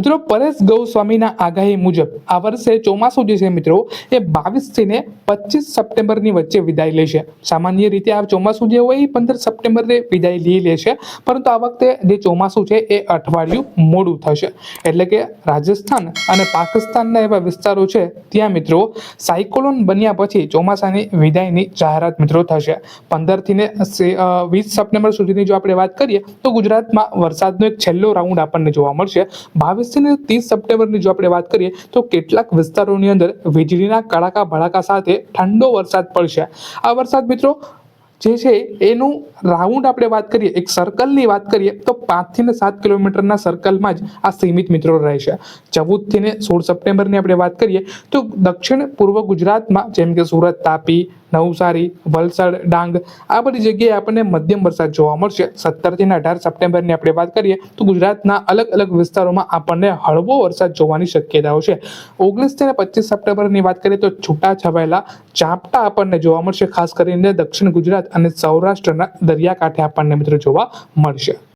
મિત્રો, પરેશ ગૌસ્વામીના આગાહી મુજબ આ વર્ષે ચોમાસું જે છે મિત્રો, એ બાવીસથી ને પચીસ સપ્ટેમ્બરની વચ્ચે વિદાય લેશે. સામાન્ય રીતે આ ચોમાસું જે હોય એ પંદર સપ્ટેમ્બરે વિદાય લઈ લેશે, પરંતુ આ વખતે જે ચોમાસું છે એ અઠવાડિયું મોડું થશે. એટલે કે રાજસ્થાન અને પાકિસ્તાનના એવા વિસ્તારો છે, ત્યાં મિત્રો, સાયકોલોન બન્યા પછી ચોમાસાની વિદાયની જાહેરાત મિત્રો થશે. પંદરથી ને વીસ સપ્ટેમ્બર સુધીની જો આપણે વાત કરીએ, તો ગુજરાતમાં વરસાદનો એક છેલ્લો રાઉન્ડ આપણને જોવા મળશે. બાવીસથી ને ત્રીસ સપ્ટેમ્બરની જો આપણે વાત કરીએ, તો કેટલાક વિસ્તારોની અંદર વીજળીના કડાકા ભડાકા સાથે ઠંડો વરસાદ પડશે. આ વરસાદ મિત્રો જે છે એનું રાઉન્ડ આપણે વાત કરીએ, એક સર્કલની વાત કરીએ, તો પાંચથી ને સાત કિલોમીટરના સર્કલમાં જ આ સીમિત મિત્રો રહેશે. ચૌદથી ને સોળ સપ્ટેમ્બરની આપણે વાત કરીએ, તો દક્ષિણ પૂર્વ ગુજરાતમાં જેમ કે સુરત, તાપી, નવસારી, વલસાડ, ડાંગ, આ બધી જગ્યાએ આપણને મધ્યમ વરસાદ જોવા મળશે. સત્તરથી અઢાર સપ્ટેમ્બરની આપણે વાત કરીએ, તો ગુજરાતના અલગ અલગ વિસ્તારોમાં આપણને હળવો વરસાદ જોવાની શક્યતાઓ છે. ઓગણીસથી ને પચીસ સપ્ટેમ્બરની વાત કરીએ, તો છૂટા છવાયેલા ઝાપટા આપણને જોવા મળશે, ખાસ કરીને દક્ષિણ ગુજરાત અને સૌરાષ્ટ્રના દરિયાકાંઠે આપણને મિત્રો જોવા મળશે.